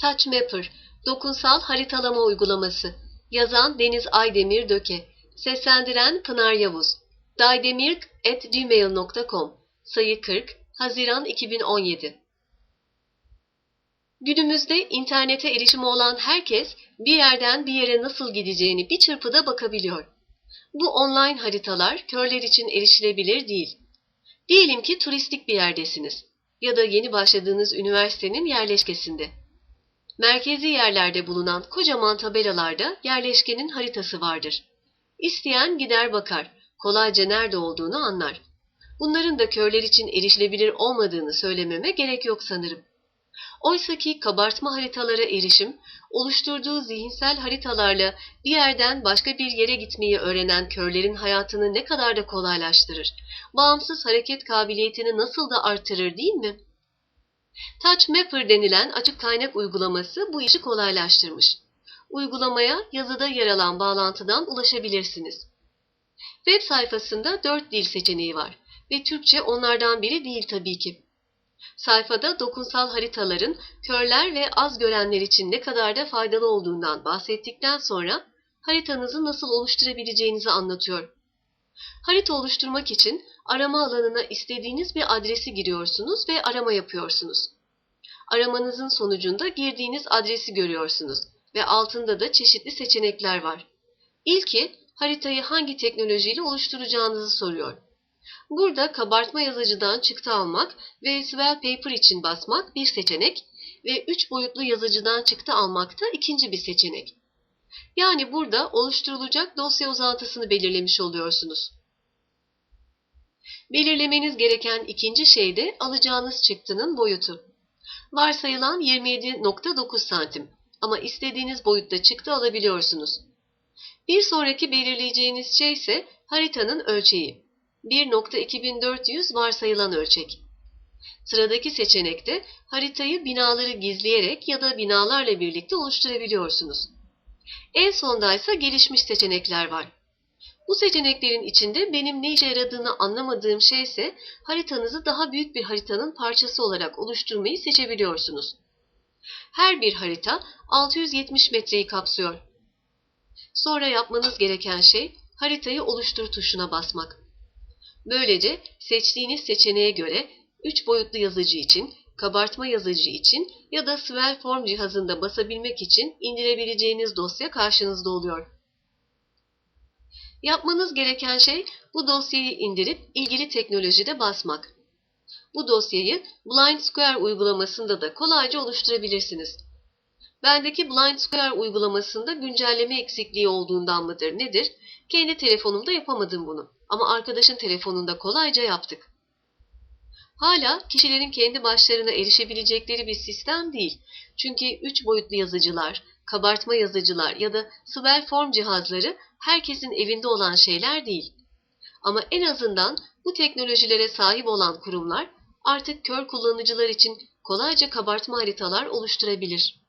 TouchMapper, dokunsal haritalama uygulaması. Yazan Deniz Aydemir Döke. Seslendiren Pınar Yavuz. daydemirk.gmail.com Sayı 40, Haziran 2017 Günümüzde internete erişimi olan herkes bir yerden bir yere nasıl gideceğini bir çırpıda bakabiliyor. Bu online haritalar körler için erişilebilir değil. Diyelim ki turistik bir yerdesiniz ya da yeni başladığınız üniversitenin yerleşkesinde. Merkezi yerlerde bulunan kocaman tabelalarda yerleşkenin haritası vardır. İsteyen gider bakar, kolayca nerede olduğunu anlar. Bunların da körler için erişilebilir olmadığını söylememe gerek yok sanırım. Oysaki kabartma haritalara erişim, oluşturduğu zihinsel haritalarla bir yerden başka bir yere gitmeyi öğrenen körlerin hayatını ne kadar da kolaylaştırır. Bağımsız hareket kabiliyetini nasıl da artırır değil mi? TouchMapper denilen açık kaynak uygulaması bu işi kolaylaştırmış. Uygulamaya yazıda yer alan bağlantıdan ulaşabilirsiniz. Web sayfasında 4 dil seçeneği var ve Türkçe onlardan biri değil tabii ki. Sayfada dokunsal haritaların körler ve az görenler için ne kadar da faydalı olduğundan bahsettikten sonra haritanızı nasıl oluşturabileceğinizi anlatıyor. Harita oluşturmak için arama alanına istediğiniz bir adresi giriyorsunuz ve arama yapıyorsunuz. Aramanızın sonucunda girdiğiniz adresi görüyorsunuz ve altında da çeşitli seçenekler var. İlki haritayı hangi teknolojiyle oluşturacağınızı soruyor. Burada kabartma yazıcıdan çıktı almak ve Swell Paper için basmak bir seçenek ve 3 boyutlu yazıcıdan çıktı almak da ikinci bir seçenek. Yani burada oluşturulacak dosya uzantısını belirlemiş oluyorsunuz. Belirlemeniz gereken ikinci şey de alacağınız çıktının boyutu. Varsayılan 27.9 santim ama istediğiniz boyutta çıktı alabiliyorsunuz. Bir sonraki belirleyeceğiniz şey ise haritanın ölçeği. 1.2400 varsayılan ölçek. Sıradaki seçenekte haritayı binaları gizleyerek ya da binalarla birlikte oluşturabiliyorsunuz. En sonda ise gelişmiş seçenekler var. Bu seçeneklerin içinde benim ne işe yaradığını anlamadığım şey ise haritanızı daha büyük bir haritanın parçası olarak oluşturmayı seçebiliyorsunuz. Her bir harita 670 metreyi kapsıyor. Sonra yapmanız gereken şey haritayı oluştur tuşuna basmak. Böylece seçtiğiniz seçeneğe göre 3 boyutlu yazıcı için, kabartma yazıcı için ya da Swell Form cihazında basabilmek için indirebileceğiniz dosya karşınızda oluyor. Yapmanız gereken şey bu dosyayı indirip ilgili teknolojide basmak. Bu dosyayı Blind Square uygulamasında da kolayca oluşturabilirsiniz. Bendeki Blind Square uygulamasında güncelleme eksikliği olduğundan mıdır nedir? Kendi telefonumda yapamadım bunu ama arkadaşın telefonunda kolayca yaptık. Hala kişilerin kendi başlarına erişebilecekleri bir sistem değil. Çünkü 3 boyutlu yazıcılar, kabartma yazıcılar ya da Swell Form cihazları herkesin evinde olan şeyler değil. Ama en azından bu teknolojilere sahip olan kurumlar artık kör kullanıcılar için kolayca kabartma haritalar oluşturabilir.